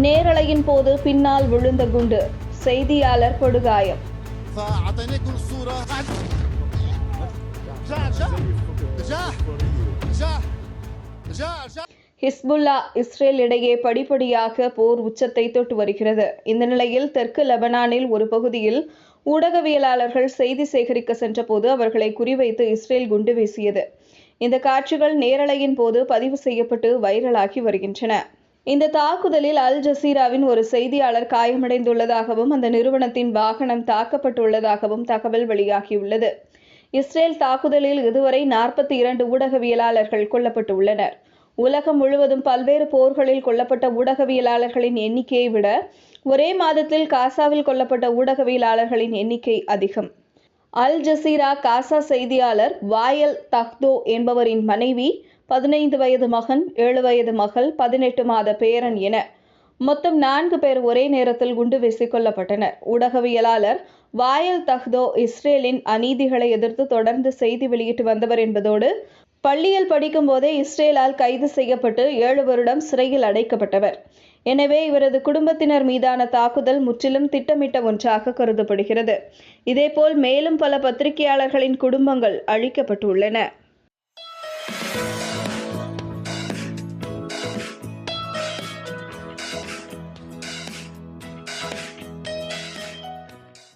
நேரலையின் போது பின்னால் விழுந்த குண்டு. செய்தியாளர் படுகாயம் ஹிஸ்புல்லா இஸ்ரேல் இடையே படிப்படியாக போர் உச்சத்தை தொட்டு வருகிறது. இந்த நிலையில் தெற்கு லெபனானில் ஒரு பகுதியில் ஊடகவியலாளர்கள் செய்தி சேகரிக்க சென்றபோது அவர்களை குறிவைத்து இஸ்ரேல் குண்டு வீசியது. இந்த காட்சிகள் நேரலையின் போது பதிவு செய்யப்பட்டு வைரலாகி வருகின்றன. இந்த தாக்குதலில் அல் ஜசீராவின் ஒரு செய்தியாளர் காயமடைந்துள்ளதாகவும் அந்த நிறுவனத்தின் வாகனம் தாக்கப்பட்டுள்ளதாகவும் தகவல் வெளியாகியுள்ளது. இஸ்ரேல் தாக்குதலில் இதுவரை நாற்பத்தி இரண்டு ஊடகவியலாளர்கள் கொல்லப்பட்டுள்ளனர். உலகம் முழுவதும் பல்வேறு போர்களில் கொல்லப்பட்ட ஊடகவியலாளர்களின் எண்ணிக்கையை விட ஒரே மாதத்தில் காசாவில் கொல்லப்பட்ட ஊடகவியலாளர்களின் எண்ணிக்கை அதிகம். அல் ஜசீரா காசா செய்தியாளர் வாயல் தக்தோ என்பவரின் மனைவி பதினைந்து வயது மகன் ஏழு வயது மகள் பதினெட்டு மாத பேரன் என மொத்தம் நான்கு பேர் ஒரே நேரத்தில் குண்டு வீசிக் கொல்லப்பட்டனர் ஊடகவியலாளர் வாயல் தஹ்தோ இஸ்ரேலின் அநீதிகளை எதிர்த்து தொடர்ந்து செய்தி வெளியிட்டு வந்தவர் என்பதோடு பள்ளியில் படிக்கும் போதே இஸ்ரேலால் கைது செய்யப்பட்டு ஏழு வருடம் சிறையில் அடைக்கப்பட்டவர். எனவே இவரது குடும்பத்தினர் மீதான தாக்குதல் முற்றிலும் திட்டமிட்ட ஒன்றாக கருதப்படுகிறது. இதேபோல் மேலும் பல பத்திரிகையாளர்களின் குடும்பங்கள் அழிக்கப்பட்டுள்ளன.